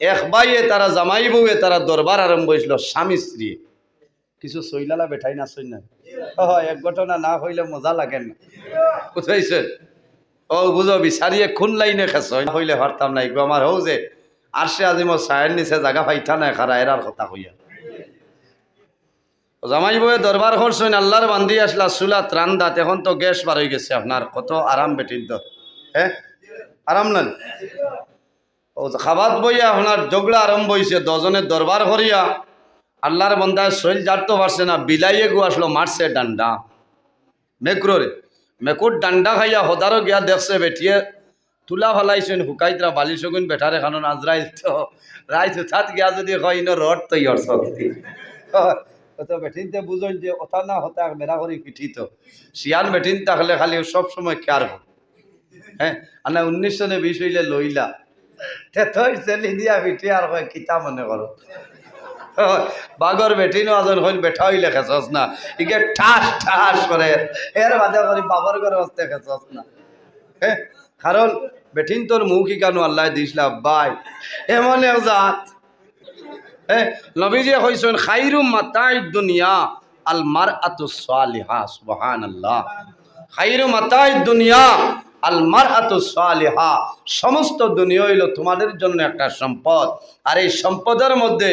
এক বাইয়ে তারা জামাই বউয়ে তারা দরবার আরম্ভ হয়েছিল স্বামী স্ত্রী। কিছু সইলালা বেঠাই না সই না? ও এক ঘটনা না হইলে মজা লাগে না। বুঝাইছে ও বুঝো, বিচারিয়ে খুন লাইনে খেস হইলে পারতাম না এগুলো আমার হও যে। আর সে আজি মোর সায়ের নিচে জাগা পাইতা না খারা এরার কথা হইয়া। জামাই বউয়ে দরবার করছেন আল্লাহর বান্ধি আসলা, চুলা ত্রাণ দাঁত, এখন তো গ্যাস বার হয়ে গেছে, আপনার কত আরাম বেটিন তো। হ্যাঁ? আরাম না ও খাবাত বইয়া আপনার জগড়া আরম্ভ হয়েছে দজনের দরবার করিয়া। আল্লাহর বন্ধায় শৈল জারতে পারছে না, বিলাইয়ে গু আসলো, মারছে ডান্ডা। মেকুরে মেকুর ডান্ডা খাইয়া হদারও গিয়া দেখছে, বেটিয়ে তুলা ফেলাইছেন, হুকাইতরা বালি সগুন বেঠারে খানো আজরাইল তো, রাইত উঠাত গিয়া যদি হয় ইনো রড তৈয়ার শক্তি তো বেঠিনতে বুঝুন যে ওথা না হতা মেরা করি পিঠিত শিয়ান বেঠিন থাকলে খালি সব সময় হোক হ্যাঁ আনা উনিশশো বিশ হইলে লইলা। তে চেলি দিয়া হয় কিতা মনে হইল বেঠা হইলে না ইকে ঠাস ঠাস করে বাদে করি বাবর করে হস্তে খেছস না। কারণ বেঠিন তোর মুখ কেন আল্লাহ দিসলা বাই এমন জাত হ্যাঁ নবীজি কইছেন খাইরু মাতাই দুনিয়া আল মার আতু সালিহা সুবহান আল্লাহ খাইরু মাতাই দুনিয়া আল মার আতু সালিহা, সমস্ত দুনিয়া হইল তোমাদের জন্য একটা সম্পদ। আর এই সম্পদের মধ্যে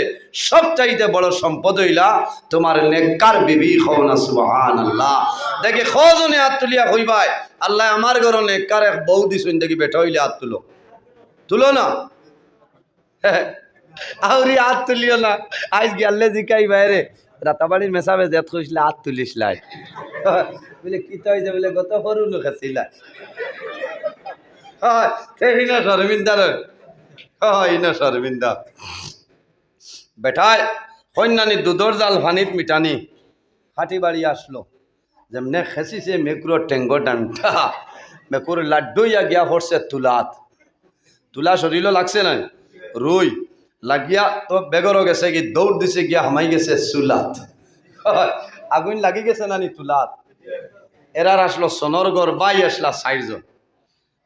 সবচাইতে বড় সম্পদ হইলা তোমার নেককার বিবি হও না সুবহান আল্লাহ দেখি খজনে হাত তুলিয়া কইবাই, আল্লাহ আমার ঘর নেককার এক বউ দিছুন দেখি বেটা হইলে হাত তুলো। তুলো না? আউরি হাত তুলিও না। আজ গেলে জিকাই বাইরে। রাতাবাড়ির মেসাবে জেত কইসলে হাত তুলিস লাই। বলে, কি তো হয়েছে বলে, গত সরু লোক আছিলা। হয় সেই না শর্মিন্দা রে। না শর্মিন্দা। বেঠায় কন্যানি দুধর জাল ফানিত মিটানি হাঁটি বাড়ি আসলো। যেমনে খেসিছে মেকুরো টেঙ্গো ডান্ডা মেকুর লাড্ডুইয়া গিয়া পড়ছে তুলাত। তুলা শরীরও লাগছে না রুই লাগিয়া তো বেগরও গেছে কি দৌড় দিছে গিয়া হামাই গেছে চুলাত। আগুন লাগি গেছে নানি তুলাত। এরার আসলো সোনরগড় বাই আসলা চারজন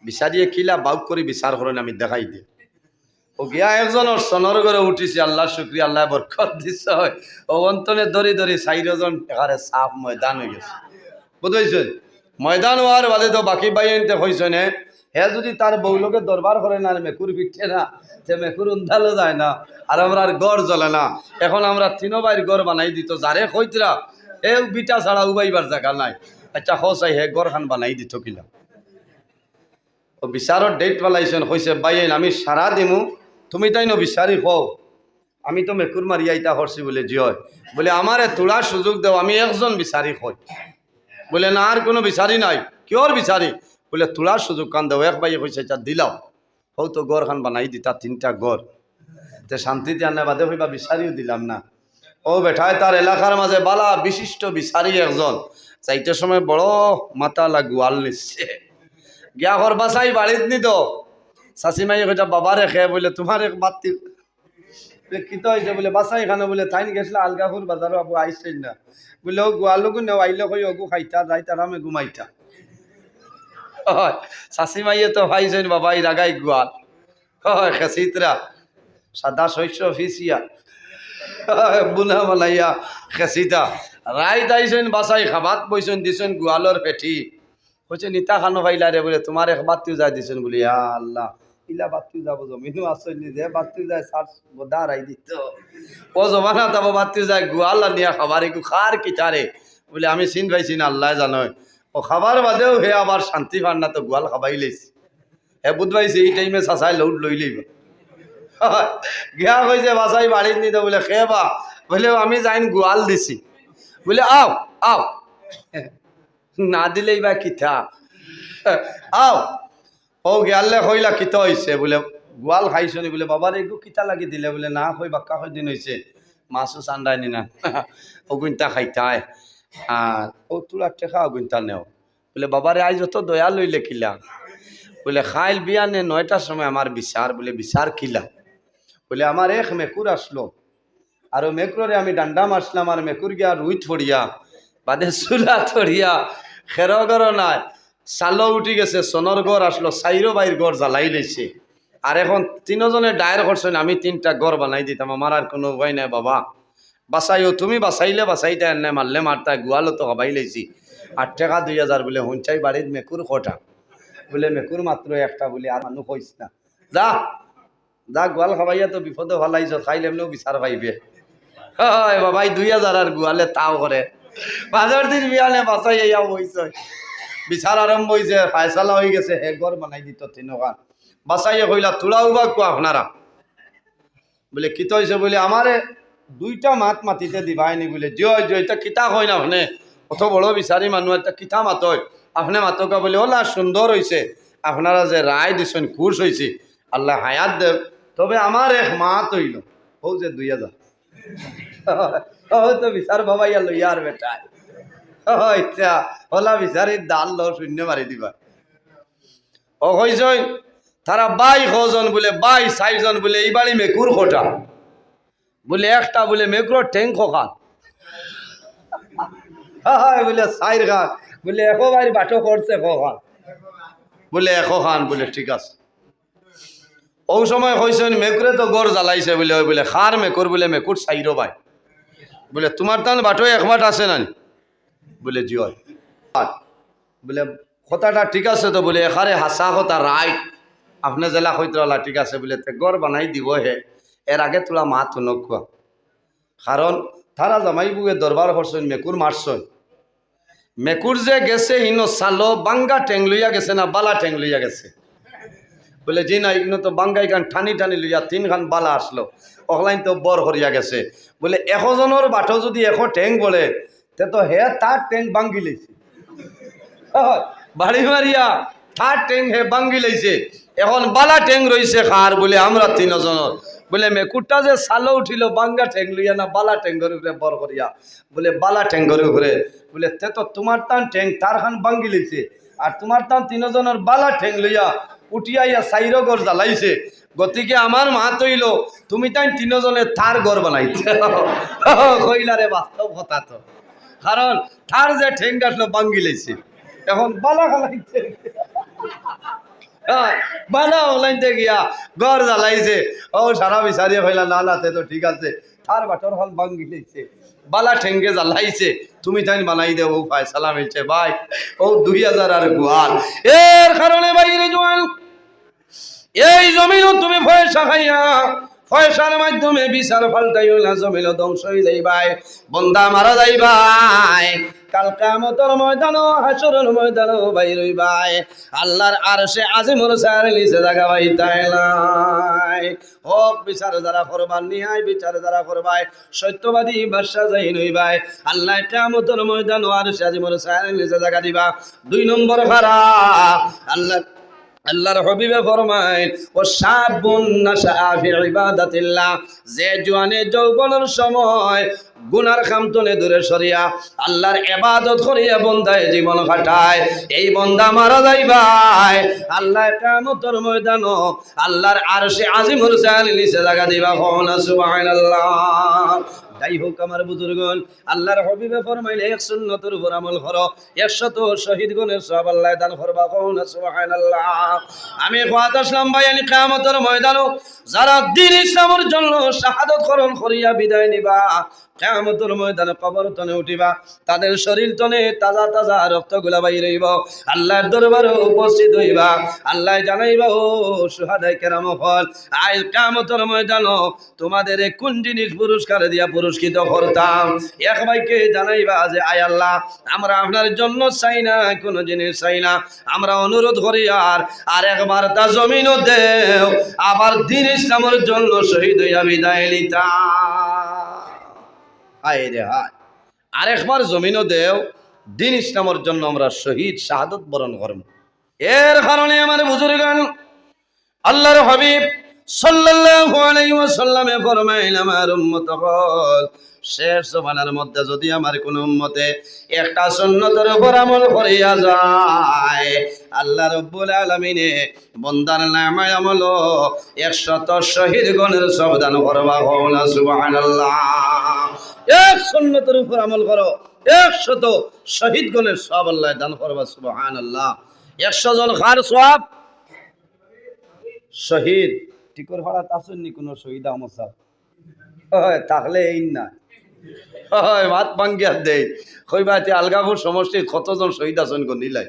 বিচারিয়ে কিলা বাউক করে বিচার করেন আমি দেখাই দিয়ে ও গিয়া একজনের সোনরগড়ে উঠিছে আল্লাহ শুক্রিয়া আল্লাহ বরকত দিছে হয়। ও অন্তনে দরি দরি চারজন এখানে সাফ ময়দান হয়ে গেছে। বুঝাইছে ময়দান হওয়ার বাদে তো বাকি বাই আনতে হয়েছে নে, হে যদি তার বউলোকে দরবার করে না মেকুর পিঠে না সে মেকুর উন্ধালো যায় না আর আমরা আর গড় জ্বলে না, এখন আমরা তিনো বাইর গড় বানাই দিত যারে কইতরা এ বিটা ছাড়া উবাইবার জায়গা নাই। আচ্ছা হসাই হে গড় খান বানাই দিত কিলা ও বিচারর ডেট পালাইছেন কইছে বাইন আমি সারা দিমু। তুমি তাই ন বিচারি কও আমি তো মেকুর মারিয়া ইতা হরছি বলে জিয় বলে আমারে তোলার সুযোগ দেও, আমি একজন বিচারি কই বলে, না আর কোনো বিচারি নাই। কিয়র বিচারি বলে তোলার সুযোগ কান দেও। এক বাইয়ে কইছে আচ্ছা দিলাও হৌ তো গড় খান বানাই দিতা তিনটা গড়। তে শান্তিতে আনে বাদে হইবা বিচারিও দিলাম না। ও বেঠায় তার এলাকার মাঝে বালা বিশিষ্ট বিচারি একজন। চাইতে সময় বড় মাথা লাগুয়াল নিচ্ছে গিয়া ঘর বাসাই বাড়িত নি তো শাশিমাই কইটা বাবারে খেয়ে বলে তোমার এক বাতি বলে কি তো হয়েছে বলে বাসাই খানো বলে থাইন গেছিল আলগাপুর বাজারও আবু আইসেন না। বলে ও গোয়ালুকু নেও আইলে কই ওগু খাইতা যাইতা রামে ঘুমাইতা হয় শাশিমাইয়ে তো ভাইছেন বাবাই রাগাই গোয়াল হয় খেসিতরা সাদা শস্য ফিসিয়া বুনা মালাইয়া খেসিতা রাই দাইছেন বাসাই খাবাত বইছেন দিছেন গোয়ালর পেটি কইছে নিতা খানো ভাইলা রে বলে তোমার এক বাতিও যাই দিছেন বলে আল্লাহ। ইলা বাতিও যাব জমিনও আসেন যে বাতিও যায় সার বোধা রাই দিত ও জমানা তাব বাতিও যায় গোয়াল আর নিয়া খাবার একটু খার কিটারে বলে, আমি চিন পাইছি না, আল্লাহ জানয় ও খাবার বাদেও হে আবার শান্তি পান না, তো গোয়াল খাবাই লেছি। হে বুধ পাইছে এই টাইমে চাচাই লৌট লই লইব। গিয়া কইছে বাসাই বাড়িত নিতে বলে খে বা বলে, আমি যাইন গোয়াল দিছি। বলে, আও আও। না দিলেই বা কিথা আও ও গিয়ালে কইলা, কিতা হইছে বলে গোয়াল খাইছনি বলে বাবার একটু কিতা লাগি দিলে? বলে, না, কই, বাক্কা কই দিন হইছে মাছও চান্দাই নি না? অগুনটা খাইতাই। আর ও তোলা টেকা অগুনটা নেও। বলে বাবারে আজ যত দয়া লইলে কিলা বলে, খাইল বিয়ানে নয়টার সময় আমার বিচার বলে বিচার কিলা বলে, আমার এক মেকুর আসলো। আর ও মেকুরে আমি ডান্ডা মারছিলাম, আর মেকুর গিয়া রুই থড়িয়া বাদে চুলা থড়িয়া খের গড় নাই, চালো উঠি গেছে সোনর গড় আসলো চাইরো বাইর গড় জ্বালাই লেছে। আর এখন তিনজনে ডায়ের করছেন আমি তিনটা গড় বানাই দিতাম আমার আর কোনো উপায় নাই, বাবা। বাসাইও তুমি বাসাইলে বাসাইতে এনে মারলে মারতা গুয়ালো তো হবাই লাইছি আট টাকা দুই হাজার বলে হুঞ্চাই বাড়ির মেকুর কটা। বলে মেকুর মাত্র একটা বলে আর মানুষ কইস না। যা। যা গোয়াল খাবাইয়া তো বিপদে ভালাইছ খাইলে এমনিও বিচার পাইবে। হয় বাবাই, দুই হাজার আর গুয়ালে তাও করে বাজার দিন বিয়ালে বাসাই ইয়া বইছে বিচার আরম্ভ হয়েছে ফায়সালা হয়ে গেছে, হে ঘর বানাই দিত তিনখান বাসাইয়ে কইলা তোলাও বা কোয়া আপনারা বলে, কিত হয়েছে বলে আমারে দুইটা মাত মাতিতে দিবাইনি বলে। জয় জয় এটা কিতা হয় না আপনি অত বড় বিচারি মানুষ একটা কিতা মাতয়? আপনি মাতকা? বলে ওলা সুন্দর হয়েছে আপনারা যে রায় দিছেন খুশ হয়েছে আল্লাহ হায়াত দেব। তবে আমার এক মাত হইল ও যে দুই হাজার তো বিচার বাবাইয়া লইয়ার বেটায় ইচ্ছা, হলা বিচারির ডাল ল শূন্য মারি দিবা। ও কইসই তারা বাই কজন বলে, বাই সাইজন বলে, এই বাড়ি মেকুর খোটা। বলে, একটা বলে মেকুর ঠেং হায় বলে সাইর খান। বলে এখো বাড়ি বাটো করছে খান বলে এখো খান, বলে, ঠিক আছে। ও সময় কইসেন মেকুরে তো গড় জ্বালাইছে বলে ওই বলে খার মেকুর বলে মেকুর সাইরো বাই। বলে তোমার তান বাটো একমাট আছে না বলে জিয় বলে কথাটা ঠিক আছে তো বলে এখানে হাসা কথা রাইট আপনি জেলা হইতলা ঠিক আছে বলে, তে গড় বানাই দিব হে এর আগে তোলা মাত নকুয়া কারণ তারা জামাই বুয়ে দরবার করছেন মেকুর মারছেন মেকুর যে গেছে, হিনো সালো বাঙ্গা টেং লইয়া গেছে না, বালা টেং লইয়া গেছে। বলে জি না ইনো তো বাঙ্গাই গান ঠানি টানি লইয়া তিন খান বালা আসলো। অকলাইন তো বর হরিয়া গেছে। বলে এশজনের বাটো যদি এশ টেং বলে তে তো হে তার টেং বাঙ্গি হয়, বাড়ি মারিয়া থার টেং হে বাঙ্গি লেছে এখন বালা টেং রইছে খার বলে আমরা তিনজনের বলে মেকুরটা যে সালো উঠিল বাঙ্গা ঠেং লইয়া না বালা ঠেঙ্গর উপরে বর করিয়া বলে বালা ঠেঙ্গর উপরে বলে তে তো তোমার টান ঠেং তার খান বাঙ্গি লেছে আর তোমার টান তিনজনের বালা ঠেং লইয়া উঠিয়া ইয়া সাইর ঘর জ্বালাইছে। গতিকে আমার মা তৈল, তুমি তাই তিনজনে তার ঘর বানাইছে। কইলারে বাস্তব কথা তো কারণ তার যে ঠেং আসলো বাঙ্গি লেছে। এখন বালা খালাইছে বালা অনলাইনতে গিয়া। ঘর জ্বালাইছে। ও সারা বিচারিয়ে ভাইলা না নাতে তো ঠিক আছে। তার বাটর হল ভাঙ্গি লেছে বালা ঠেঙ্গে জ্বালাইছে। তুমি তাই বানাই দেব ও ভাই, সালাম হয়েছে ভাই। ও দুই হাজার আর গোয়াল। এর কারণে বাইরে জোয়ান, এই জমিনও তুমি পয়সা খাইয়া পয়সার মাধ্যমে বিচার ফাল্টাইও না জমিল ধ্বংস হয়ে যাইবাই। বন্দা মারা যাইবাই। কাল কামতর ময়দানও, হাসরের ময়দানও বাইর হইবাই। আল্লাহর আর সে আজিমুর সার নিচে জায়গা বাই তাইলাই হোক বিচার যারা করবার নিহাই বিচার যারা করবাই সত্যবাদী বাদশা যাই নইবাই আল্লাহ কামতর ময়দান আর সে আজিমুর সার নিচে জায়গা দিবা। দুই নম্বর ভাড়া। আল্লাহ আল্লাহর হবিবে ফরমায় ও সাবুন নাশা ফি ইবাদাতিল্লাহ যে জোয়ানে যৌবনের সময় গুনার খামতনে দূরে সরিয়া আল্লাহর ইবাদত করিয়া বন্দায় জীবন কাটায়, এই বন্দা মারা যাইবাই আল্লাহ কামতর ময়দান আল্লাহর আরশে আজিমুল জাল নিচে জায়গা দিবা সুবহানাল্লাহ। যাই হোক আমার বুজুর্গন আল্লাহর হবিবে ফরমাইলে এক সুন্নতের উপর আমল করো। একশত শহীদ গণের সব আল্লাহ দান করবা কৌন সুবহানাল্লাহ। আমি কোয়াত আসলাম ভাই, আমি কিয়ামতের ময়দানও যারা দিন ইসলামের জন্য শাহাদত করণ করিয়া বিদায় নিবা। কেমতর ময়দানে কবর তনে উঠিবা, তাদের শরীর তনে তাজা তাজা রক্তগুলা বাই রইব আল্লাহর দরবারে উপস্থিত হইবা, আল্লাহ জানাইবা, ও সুহাদাই কেরাম হল আজ কেমতর ময়দান তোমাদের কোন জিনিস পুরস্কার দিয়া পুরস্কৃত করতাম? এক ভাইকে জানাইবা যে, আয় আল্লাহ, আমরা আপনার জন্য চাই না, কোনো জিনিস চাই না। আমরা অনুরোধ করি আর আর একবার তা জমিনও দেও, আবার দিন ইসলামের জন্য শহীদ হইয়া বিদায় লিতাম হায় রে হায় আরেকবার জমিনও দেও, দিন ইসলামের জন্য আমরা শহীদ, শাহাদত বরণ করব। এর কারণে আমার বুজুর্গান, আল্লাহর হাবিব হল। যদি যায় একশত শহীদ গণের সবদান করবা হওয়া সুবহানাল্লাহ। এক সুন্নতের উপর আমল করো একশত শহীদ গণের সব আল্লাহ দান করবা সুবহানাল্লাহ। একশো জন খার সব শহীদ। টিকর ভাড়াত আসেননি কোনো শহীদ হয় থাকলে এই না। হয়, ভাত ভাঙ্গিয়া দেই। কইবাতে আলগাপুর সমষ্টির কতজন শহীদ আছেন গো নিলাই?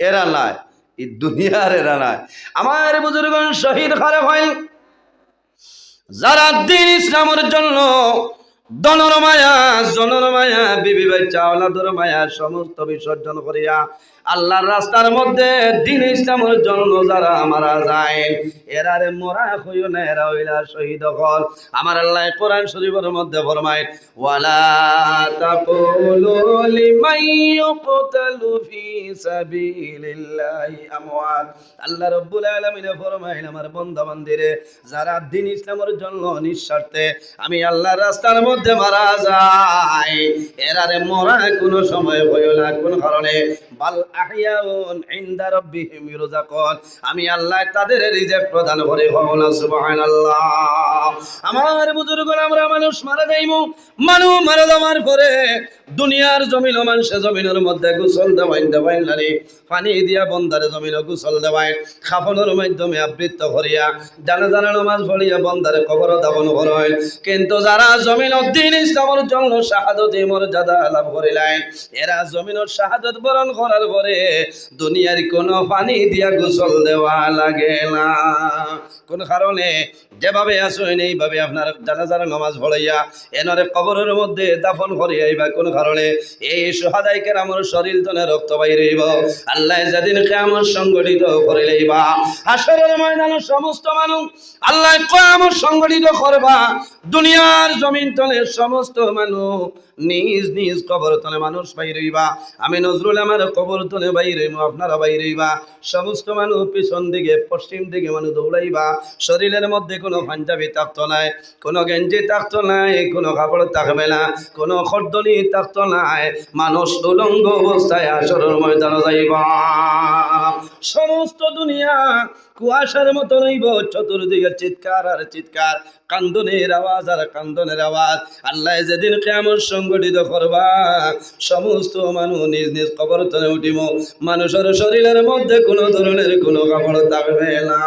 এরা নাই, এই দুনিয়ার এরা নাই। আমার বুজুর্গ শহীদ খারে হয় যারা দিন ইসলামের জন্য দনর মায়া জনর মায়া বিবি বাচ্চা দর মায়া সমস্ত বিসর্জন করিয়া আল্লাহর রাস্তার মধ্যে দিন ইসলামের জন্য যারা মারা যায় এরারে মরা হইও না, এরা হইলা শহীদ হল আমার আল্লাহ কোরআন শরীফের মধ্যে ফরমায়, ওয়ালা তাকুলু লিমান ইউকতালু ফি সাবিলিল্লাহি আমওয়াত। আল্লাহ রাব্বুল আলামিন ফরমাইন আমার বান্দা বান্দিরে যারা দিন ইসলামের জন্য নিঃস্বার্থে আমি আল্লাহর রাস্তার মধ্যে মারা যায় এরারে মরা কোনো সময় হইও না, কোন কারণে? বাল আহিয়াউন ইনদা রাব্বিহিম ইরজাকুন। আমি আল্লাহ তাদের রিজিক প্রদান করে হওয়া সুবহানাল্লাহ। আমার বুজুর্গ আমরা মানুষ মারা যাইমু, মানু মারা যাওয়ার পরে দুনিয়ার জমিন মানুষে জমিনের মধ্যে গোসল দেওয়াইন দেওয়াইন লানি পানি দিয়া বন্দারে জমিন গোসল দেওয়াই, খাফনের মাধ্যমে আবৃত্ত করিয়া জানা জানা নামাজ পড়িয়া বন্দারে কবর দাপন করেন কিন্তু যারা জমিন দিন ইসলামের জন্য শাহাদত মর্যাদা লাভ করিলেন, এরা জমিনের শাহাদত বরণ করার পরে দুনিয়ার কোনো পানি দিয়া গোসল দেওয়া লাগে না। কোন কারণে যেভাবে আসেন এইভাবে আপনার জানাজার নামাজ পড়াইয়া এনারে কবরের মধ্যে দাফন করিয়া বা কোন কারণে এই সোহাদাই কেরামর শরীর তনে রক্ত বাইরেইব আল্লাহ যেদিন কেমন সংগঠিত করিলেইবা হাসরের ময়দানে সমস্ত মানুষ আল্লাহ কেমন সংগঠিত করবা। দুনিয়ার জমিন তলে সমস্ত মানুষ নিজ নিজ কবর তলে মানুষ বাইরেইবা আমি নজরুল আমার কবর তলে বাইরেইব আপনারা বাইরেইবা সমস্ত মানুষ পিছন দিকে, পশ্চিম দিকে মানুষ দৌড়াইবা। শরীরের মধ্যে কোনো পাঞ্জাবি থাকতো নাই, কোনো গেঞ্জি থাকতো নাই, কোনো কাপড় থাকবে না, কোনো খর্দনি থাকতো নাই। মানুষ উলঙ্গ অবস্থায় আসরের ময়দান যাইবা। সমস্ত দুনিয়া কুয়াশার মতো রইব, চতুর্দিকে চিৎকার আর চিৎকার, কান্দনের আওয়াজ আর কান্দনের আওয়াজ। আল্লাহ যেদিন কেমন সংগঠিত করবা। সমস্ত মানুষ নিজ নিজ কবর তলে উঠিব। মানুষের শরীরের মধ্যে কোনো ধরনের কোনো কাপড় থাকবে না।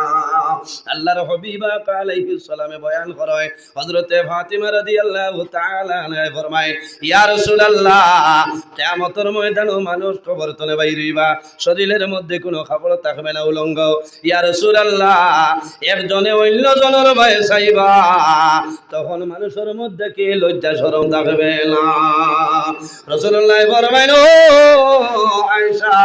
আল্লাহর হবিবা আলাইহিস সালামে বয়ান করে হযরতে ফাতিমা রাদিয়াল্লাহু তাআলা আনহা ফরমায়, ইয়া রাসূলুল্লাহ, কিয়ামতের ময়দানে মানুষ কবর তলে বাইরিবা, শরীরের মধ্যে কোনো কাপড় থাকবে না উলঙ্গ। ইয়া রাসূলুল্লাহ, একজনে অন্য জনের ভয়ে চাইবা, তখন মানুষের মধ্যে কি লজ্জা শরম থাকবে না? রাসূলুল্লাহ ফরমাইন ও আয়েশা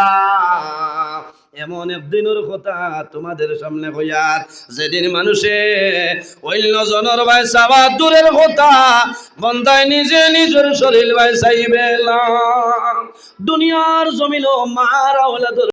এমন একদিনের কথা তোমাদের সামনে হইয়ার যেদিন মানুষে অন্য জনের ভাই চাওয়া দূরের কথা বন্ধায় নিজে নিজের শরীর ভাই চাইবে দুনিয়ার জমিল মারা ওলাদের